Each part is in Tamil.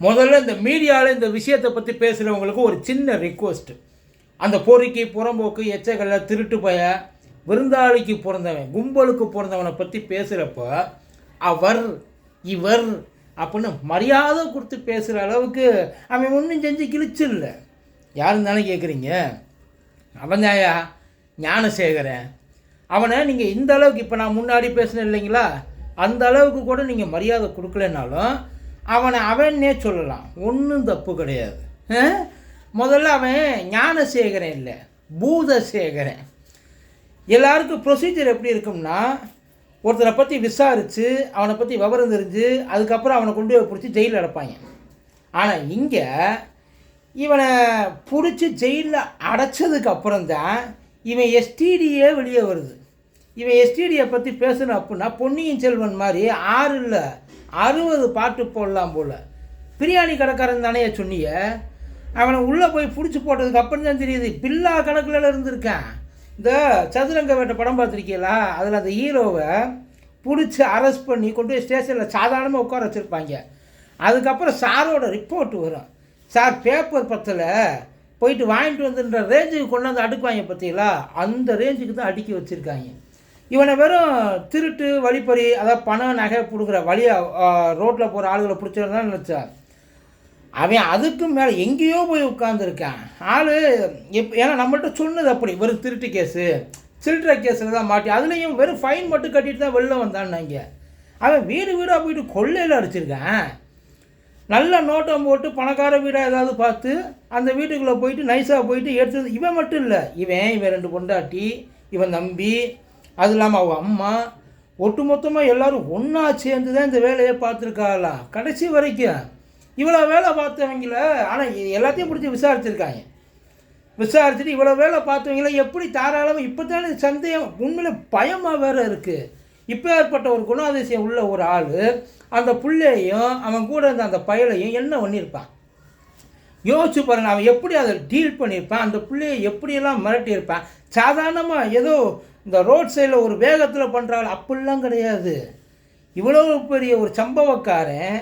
முதல்ல இந்த மீடியாவில் இந்த விஷயத்தை பற்றி பேசுகிறவங்களுக்கு ஒரு சின்ன ரிக்வஸ்ட்டு அந்த பொறுக்கி புறம்போக்கு எச்சக்கல்ல திருட்டு பய விருந்தாளிக்கு பிறந்தவன் கும்பலுக்கு பிறந்தவனை பற்றி பேசுகிறப்ப அவர் இவர் அப்படின்னு மரியாதை கொடுத்து பேசுகிற அளவுக்கு அவன் ஒன்றும் செஞ்சு கிழிச்சு இல்லை. யாருன்னு தானே கேட்குறீங்க அவன் தாயா ஞானசேகரன். அவனை நீங்கள் இந்த அளவுக்கு இப்போ நான் முன்னாடி பேசினேன் இல்லைங்களா? அந்த அளவுக்கு கூட நீங்கள் மரியாதை கொடுக்கலனாலும் அவனை அவன்னே சொல்லலாம். ஒன்றும் தப்பு கிடையாது. முதல்ல அவன் ஞானசேகரன் இல்லை பூதசேகரன். எல்லாருக்கும் ப்ரொசீஜர் எப்படி இருக்கும்னா ஒருத்தரை பற்றி விசாரித்து அவனை பற்றி விவரம் தெரிஞ்சு அதுக்கப்புறம் அவனை கொண்டு போய் பிடிச்சி ஜெயிலில் அடைப்பாங்க. ஆனால் இங்கே இவனை பிடிச்சி ஜெயிலில் அடைச்சதுக்கு அப்புறம் தான் இவன் எஸ்டிடியே வெளியே வருது. இவன் எஸ்டிடியை பற்றி பேசணும் அப்படின்னா பொன்னியின் செல்வன் மாதிரி ஆறு இல்லை அறுபது பாட்டு போடலாம் போல். பிரியாணி கடைக்காரன் தானே சொன்னிய? அவனை உள்ளே போய் பிடிச்சி போட்டதுக்கு அப்புறம் தான் தெரியுது பில்லா கணக்கில் இருந்திருக்கான். இந்த சதுரங்க வேட்டை படம் பார்த்துருக்கீங்களா? அதில் அந்த ஹீரோவை பிடிச்சி அரெஸ்ட் பண்ணி கொண்டு போய் ஸ்டேஷனில் சாதாரணமாக உட்கார வச்சுருப்பாங்க. அதுக்கப்புறம் சாரோட ரிப்போர்ட் வரும். சார் பேப்பர் பத்தில். போயிட்டு வாங்கிட்டு வந்துன்ற ரேஞ்சுக்கு கொண்டு வந்து அடுக்குவாங்க பார்த்தீங்களா அந்த ரேஞ்சுக்கு தான் அடுக்கி வச்சுருக்காங்க. இவனை வெறும் திருட்டு வழிப்பறி அதாவது பணம் நகை பிடுங்குற வழியாக ரோட்டில் போகிற ஆளுகளை பிடிச்சிருந்தா நினச்சா அவன் அதுக்கும் மேலே எங்கேயோ போய் உட்காந்துருக்கான் ஆள் எப் ஏன்னா நம்மள்ட்ட சொன்னது அப்படி வெறும் திருட்டு கேஸு சில்லற கேஸில் தான் மாட்டி அதுலேயும் வெறும் ஃபைன் மட்டும் கட்டிட்டு தான் வெளில வந்தான்னாங்க. அவன் வீடு வீடாக போயிட்டு கொள்ளையில் அடிச்சிருக்கான். நல்ல நோட்டம் போட்டு பணக்கார வீடாக ஏதாவது பார்த்து அந்த வீட்டுக்குள்ளே போயிட்டு நைஸாக போயிட்டு எடுத்து இவன் மட்டும் இல்லை. இவன் இவன் ரெண்டு பொண்டாட்டி இவன் தம்பி அது இல்லாமல் அவங்க அம்மா ஒட்டுமொத்தமாக எல்லாரும் ஒன்றா சேர்ந்து தான் இந்த வேலையை பார்த்துருக்காளா? கடைசி வரைக்கும். இவ்வளோ வேலை பார்த்தவங்கள ஆனால் எல்லாத்தையும் பிடிச்சி விசாரிச்சிருக்காங்க. விசாரிச்சுட்டு இவ்வளோ வேலை பார்த்தவங்கள எப்படி தாராளமாக இப்போ தானே சந்தேகம் உண்மையில் பயமாக வேறு இருக்குது இப்போ ஏற்பட்ட ஒரு குணாதிசயம் உள்ள ஒரு ஆள் அந்த பிள்ளையையும் அவன் கூட இருந்த அந்த பயலையும் என்ன பண்ணியிருப்பான்? யோசிச்சு பாருங்க அவன் எப்படி அதை டீல் பண்ணியிருப்பான்? அந்த பிள்ளையை எப்படியெல்லாம் மிரட்டியிருப்பான்? சாதாரணமாக ஏதோ இந்த ரோட் சைடில் ஒரு வேகத்தில் பண்ணுறாள் அப்படிலாம் கிடையாது. இவ்வளோ பெரிய ஒரு சம்பவக்காரன்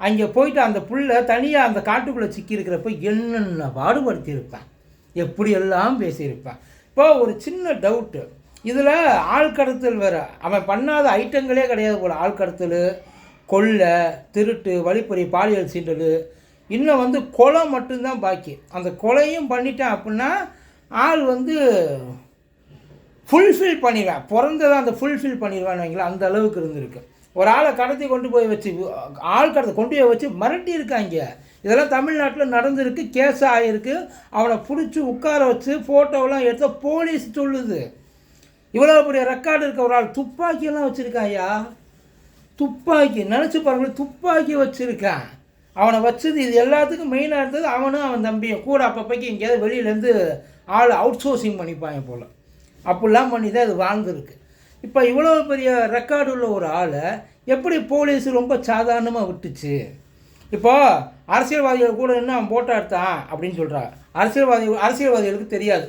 அங்கே போயிட்டு அந்த புள்ள தனியாக அந்த காட்டுக்குள்ளே சிக்கியிருக்கிறப்ப என்னென்ன பாடுபடுத்தியிருப்பான்? எப்படியெல்லாம் பேசியிருப்பான்? இப்போ ஒரு சின்ன டவுட்டு இதில் ஆள் கடத்தல் வேறு. அவன் பண்ணாத ஐட்டங்களே கிடையாது போல். ஆள் கடத்தல் கொள்ளை திருட்டு வழிப்பறி பாலியல் சீண்டல். இன்னும் வந்து கொலை மட்டும்தான் பாக்கி. அந்த கொலையும் பண்ணிட்டான் அப்படின்னா ஆள் வந்து ஃபுல்ஃபில் பண்ணிடுவேன் பிறந்ததை அந்த ஃபுல்ஃபில் பண்ணிடுவான்னு வைங்களேன் அந்த அளவுக்கு இருந்திருக்கு. ஒரு ஆளை கடத்தி கொண்டு போய் வச்சு ஆள் கடத்தி கொண்டு போய் வச்சு மிரட்டி இருக்காங்க இதெல்லாம் தமிழ்நாட்டில் நடந்திருக்கு கேஸ் ஆகிருக்கு அவனை பிடிச்சி உட்கார வச்சு ஃபோட்டோவெலாம் எடுத்த போலீஸ் சொல்லுது. இவ்வளோ பெரிய ரெக்கார்டு இருக்க ஒரு ஆள் துப்பாக்கியெல்லாம் வச்சுருக்காயா துப்பாக்கி நினச்சி பாருங்களேன் துப்பாக்கி வச்சுருக்கான். அவனை வச்சது இது எல்லாத்துக்கும் மெயினாக இருந்தது அவனும் அவன் தம்பியும். கூட அப்பப்போக்கு எங்கேயாவது வெளியிலேருந்து ஆள் அவுட் சோர்சிங் பண்ணிப்பாங்க போல். அப்படிலாம் பண்ணி தான் இது வாழ்ந்துருக்கு. இப்போ இவ்வளோ பெரிய ரெக்கார்டு உள்ள ஒரு ஆளை எப்படி போலீஸ் ரொம்ப சாதாரணமாக விட்டுச்சு? இப்போ அரசியல்வாதிகள் கூட என்ன அவன் போட்டா எடுத்தான் அப்படின்னு சொல்கிறா அரசியல்வாதி அரசியல்வாதிகளுக்கு தெரியாது.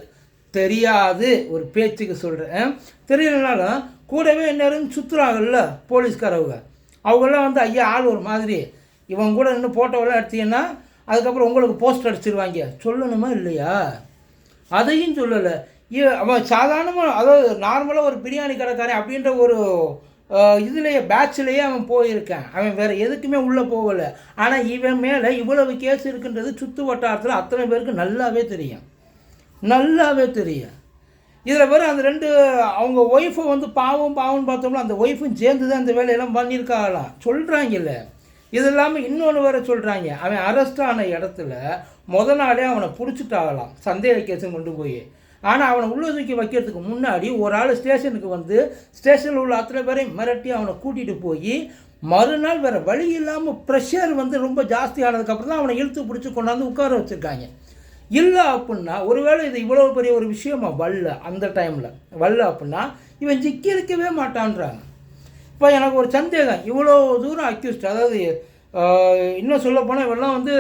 தெரியாது. ஒரு பேச்சுக்கு சொல்கிறேன் தெரியலனாலும் கூடவே என்ன சுற்றுறாங்கல்ல போலீஸ்காரவங்க. அவங்கெல்லாம் வந்து ஐயா ஆள் ஒரு மாதிரி. இவன் கூட நின்று ஃபோட்டோவெல்லாம் எடுத்தீங்கன்னா அதுக்கப்புறம் உங்களுக்கு போஸ்ட் அடிச்சிருவாங்க. சொல்லணுமா இல்லையா? அதையும் சொல்லலை. அவன் சாதாரணமாக அதாவது நார்மலாக ஒரு பிரியாணி கடைக்காரன் அப்படின்ற ஒரு இதுலேயே பேட்ச்லேயே அவன் போயிருக்கான். அவன் வேறு எதுக்குமே உள்ளே போகலை. ஆனால் இவன் மேலே இவ்வளவு கேஸ் இருக்குன்றது சுற்று வட்டாரத்தில் அத்தனை பேருக்கு நல்லாவே தெரியும். நல்லாவே தெரியும். இதில் வேறு அந்த ரெண்டு அவங்க ஒய்ஃபை வந்து பாவம் பாவம்னு பார்த்தோம்னா அந்த ஒய்ஃபும் சேர்ந்து தான் அந்த வேலையெல்லாம் பண்ணியிருக்காங்களாம் சொல்கிறாங்கல்ல இது இல்லாமல் இன்னொன்று வேற சொல்கிறாங்க அவன் அரெஸ்ட் ஆன இடத்துல முத நாளே அவனை பிடிச்சிட்டாகலாம் சந்தேக கேஸும் கொண்டு போய். ஆனால் அவனை உள்ள தூக்கி வைக்கிறதுக்கு முன்னாடி ஒரு ஆள் ஸ்டேஷனுக்கு வந்து ஸ்டேஷனில் உள்ள அத்தனை பேரையும் மிரட்டி அவனை கூட்டிகிட்டு போய் மறுநாள் வேறு வழி இல்லாமல் ப்ரெஷர் வந்து ரொம்ப ஜாஸ்தியானதுக்கப்புறம் தான் அவனை இழுத்து பிடிச்சி கொண்டாந்து உட்கார வச்சுருக்காங்க. இல்லை அப்படின்னா ஒருவேளை இது இவ்வளோ பெரிய ஒரு விஷயமா? வல்ல அந்த டைமில் வல்ல அப்படின்னா இவன் ஜிக்கி இருக்கவே மாட்டான்றாங்க. இப்போ எனக்கு ஒரு சந்தேகம் இவ்வளோ தூரம் அக்யூஸ்ட் அதாவது இன்னும் சொல்ல போனால் இவெல்லாம் வந்து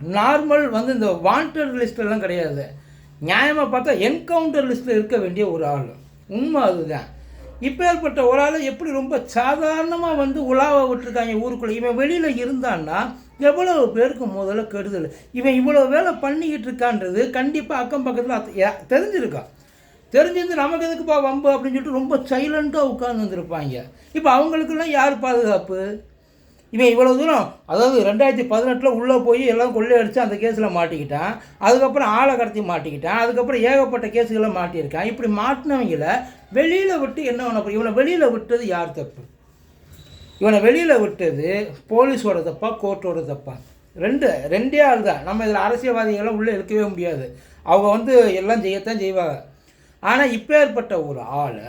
நார்மல் வந்து இந்த வாண்டட் லிஸ்டெல்லாம் கிடையாது. நியாயமாக பார்த்தா என்கவுண்டர் லிஸ்ட்டில் இருக்க வேண்டிய ஒரு ஆள். உண்மை அதுதான். இப்பேற்பட்ட ஒரு ஆள் எப்படி ரொம்ப சாதாரணமாக வந்து உலாவ விட்டுருக்காங்க ஊருக்குள்ளே? இவன் வெளியில் இருந்தான்னா எவ்வளவு பேருக்கு முதல்ல கெடுதல்? இவன் இவ்வளோ வேலை பண்ணிக்கிட்டு இருக்கான்றது கண்டிப்பாக அக்கம் பக்கத்தில் தெரிஞ்சிருக்கான் தெரிஞ்சிருந்து நமக்கு எதுக்குப்பா வம்பு அப்படின்னு சொல்லிட்டு ரொம்ப சைலண்ட்டாக உட்கார்ந்து வந்திருப்பாங்க. இப்போ அவங்களுக்கெல்லாம் யார் பாதுகாப்பு? இவன் இவ்வளோ தூரம் அதாவது ரெண்டாயிரத்தி பதினெட்டில் உள்ளே போய் எல்லாம் கொள்ளையடிச்சு அந்த கேஸில் மாட்டிக்கிட்டான். அதுக்கப்புறம் ஆளை கடத்தி மாட்டிக்கிட்டான். அதுக்கப்புறம் ஏகப்பட்ட கேஸுகளை மாட்டியிருக்கான். இப்படி மாட்டினவங்கள வெளியில் விட்டு என்ன பண்ண இவனை வெளியில் விட்டது யார் தப்பு? இவனை வெளியில் விட்டது போலீஸோட தப்பா கோர்ட்டோட தப்பா? ரெண்டு ரெண்டே ஆள் தான். நம்ம இதில் அரசியல்வாதிகள்லாம் உள்ளே இழுக்கவே முடியாது. அவங்க வந்து எல்லாம் செய்யத்தான் செய்வாங்க. ஆனால் இப்போ ஏற்பட்ட ஒரு ஆளை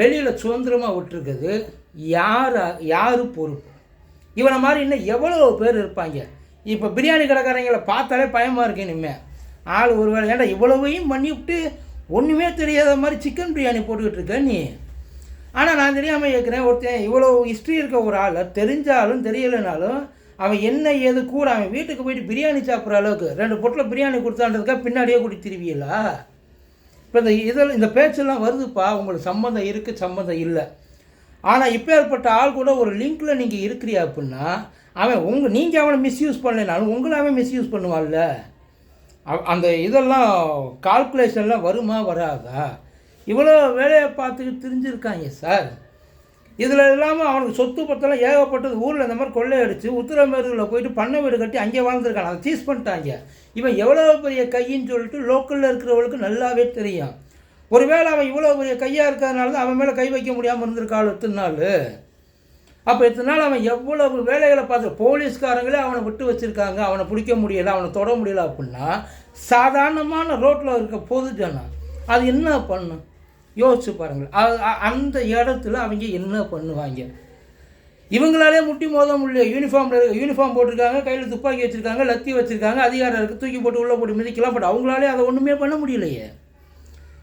வெளியில் சுதந்திரமாக விட்டுருக்குது யார் யார் பொறுப்பு? இவனை மாதிரி இன்னும் எவ்வளோ பேர் இருப்பாங்க. இப்போ பிரியாணி கடைக்காரங்களை பார்த்தாலே பயமாக இருக்கு இனிமேல் ஆள் ஒரு வேளை ஏன்டா இவ்வளவையும் பண்ணிவிட்டு ஒன்றுமே தெரியாத மாதிரி சிக்கன் பிரியாணி போட்டுக்கிட்டு இருக்க நீ? ஆனால் நான் தெரியாமல் கேட்குறேன் ஒருத்தன் இவ்வளோ ஹிஸ்ட்ரி இருக்க ஒரு ஆளை தெரிஞ்சாலும் தெரியலைனாலும் அவன் என்ன ஏது கூட அவன் வீட்டுக்கு போயிட்டு பிரியாணி சாப்பிட்ற அளவுக்கு ரெண்டு பொட்டில் பிரியாணி கொடுத்தான்றதுக்காக பின்னாடியே கூட்டி திருவியலா? இப்போ இந்த இதில் இந்த பேச்செல்லாம் வருதுப்பா உங்களுக்கு சம்மந்தம் இருக்குது சம்மந்தம் இல்லை. ஆனால் இப்போ ஏற்பட்ட ஆள் கூட ஒரு லிங்க்கில் நீங்கள் இருக்கிறியா அப்படின்னா அவன் உங்கள் நீங்கள் அவனை மிஸ்யூஸ் பண்ணலைனாலும் உங்களை அவன் மிஸ்யூஸ் பண்ணுவான்ல. அந்த இதெல்லாம் கால்குலேஷன்லாம் வருமா வராதா? இவ்வளோ வேலையை பார்த்துக்கிட்டு தெரிஞ்சிருக்காங்க சார் இதில் இல்லாமல் அவனுக்கு சொத்து பத்தெல்லாம் ஏகப்பட்டது ஊரில் இந்த மாதிரி கொள்ளையடிச்சு உத்தரமேரூரில் போயிட்டு பண்ணை வீடு கட்டி அங்கே வாழ்ந்துருக்கான். அதை சீஸ் பண்ணிட்டாங்க. இவன் எவ்வளோ பெரிய கையின்னு சொல்லிட்டு லோக்கலில் இருக்கிறவங்களுக்கு நல்லாவே தெரியும். ஒருவேளை அவன் இவ்வளோ பெரிய கையாக இருக்கிறதுனால தான் அவன் மேலே கை வைக்க முடியாமல் இருந்திருக்காள் எத்தனை நாள்? அப்போ இத்தனை நாள் அவன் எவ்வளவு வேலைகளை பார்த்து போலீஸ்காரங்களே அவனை விட்டு வச்சுருக்காங்க அவனை பிடிக்க முடியலை அவனை தொட முடியல அப்படின்னா சாதாரணமான ரோட்டில் இருக்க பொது ஜனம் அது என்ன பண்ணும்? யோசிச்சு பாருங்கள். அந்த இடத்துல அவங்க என்ன பண்ணுவாங்க? இவங்களாலே முட்டி மோத முடியல. யூனிஃபார்மில் யூனிஃபார்ம் போட்டிருக்காங்க கையில் துப்பாக்கி வச்சுருக்காங்க லத்தி வச்சுருக்காங்க அதிகாரம் இருக்குது தூக்கி போட்டு உள்ளே போட்டு மிதிக்கலாம் பட் அவங்களாலே அதை ஒன்றுமே பண்ண முடியலையே.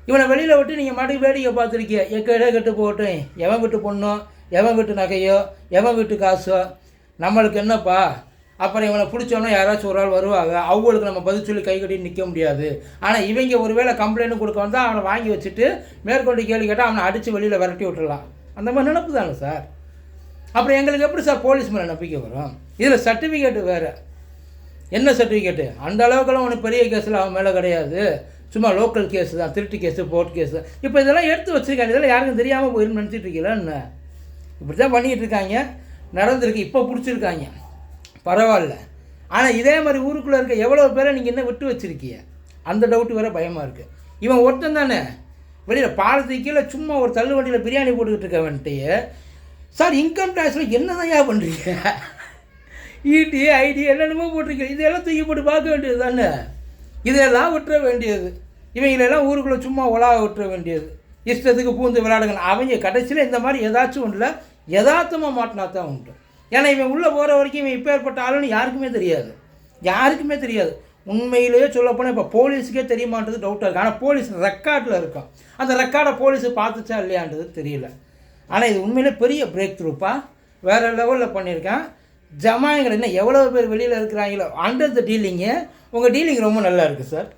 இவனை வெளியில் விட்டு நீங்கள் மாட்டுக்கு வேடிக்கை பார்த்துருக்கிய எக்கடே கெட்டு போகட்டும். எவன் வீட்டு பொண்ணோ எவன் வீட்டு நகையோ எவன் வீட்டு காசோ நம்மளுக்கு என்னப்பா? அப்புறம் இவனை பிடிச்சோன்னா யாராச்சும் ஒரு ஆள் வருவாங்க. அவங்களுக்கு நம்ம பதில் சொல்லி கை கட்டி நிற்க முடியாது. ஆனால் இவங்க ஒருவேளை கம்ப்ளைண்ட் கொடுக்க வந்தால் அவனை வாங்கி வச்சுட்டு மேற்கொண்டு கேள்வி கேட்டால் அவனை அடித்து வெளியில் விரட்டி விட்டுடலாம் அந்த மாதிரி நினப்பு தானே சார்? அப்புறம் எங்களுக்கு எப்படி சார் போலீஸ் மேலே நம்பிக்கை வரும்? இதில் சர்டிஃபிகேட்டு வேறு. என்ன சர்டிஃபிகேட்டு அந்த அளவுக்குலாம் ஒன்றும் பெரிய கேஸில் அவன் மேலே கிடையாது. சும்மா லோக்கல் கேஸ் தான் திருட்டு கேஸு போர்ட் கேஸு இப்போ இதெல்லாம் எடுத்து வச்சுருக்காங்க. இதெல்லாம் யாருக்கும் தெரியாமல் போயிருந்து நினச்சிட்டு இருக்கீங்களா என்ன? இப்படி தான் பண்ணிகிட்டு இருக்காங்க. நடந்திருக்கு இப்போ பிடிச்சிருக்காங்க. பரவாயில்ல. ஆனால் இதே மாதிரி ஊருக்குள்ளே இருக்க எவ்வளோ பேரை நீங்கள் என்ன விட்டு வச்சுருக்கீங்க? அந்த டவுட்டு வேறு பயமாக இருக்குது இவன் ஒருத்தன் தானே. வெளியில் பாலத்துக்கு கீழே சும்மா ஒரு தள்ளு வண்டியில் பிரியாணி போட்டுக்கிட்டு இருக்கவன்ட்டு சார் இன்கம் டேக்ஸில் என்னதையா பண்ணுறீங்க ஈடி ஐடி என்னென்னமோ போட்டிருக்கீங்க. இதெல்லாம் தூக்கி போட்டு பார்க்க வேண்டியது தானே. இதெல்லாம் விட்டுற வேண்டியது. இவங்களெல்லாம் ஊருக்குள்ளே சும்மா உலாக விட்டுற வேண்டியது. இஷ்டத்துக்கு பூந்து விளையாடுங்க அவங்க கடைசியில் இந்த மாதிரி ஏதாச்சும் ஒன்றில் யதார்த்தமாக மாட்டினா தான் உண்டு. ஏன்னா இவன் உள்ளே போகிற வரைக்கும் இவன் இப்போ ஏற்பட்ட ஆளுன்னு யாருக்குமே தெரியாது. யாருக்குமே தெரியாது. உண்மையிலேயே சொல்லப்போனால் இப்போ போலீஸுக்கே தெரிய மாட்டேது டவுட்டாக இருக்குது ஆனால் போலீஸ் ரெக்கார்டில் இருக்கும் அந்த ரெக்கார்டை போலீஸு பார்த்துச்சா இல்லையான்றது தெரியல. ஆனால் இது உண்மையிலே பெரிய பிரேக் த்ரூப்பா வேறு லெவலில் பண்ணியிருக்கேன். ஜமாயங்கள் என்ன எவ்வளோ பேர் வெளியில் இருக்கிறாங்களோ அண்டர் த டீலிங்கு உங்கள் டீலிங் ரொம்ப நல்லா இருக்குது சார்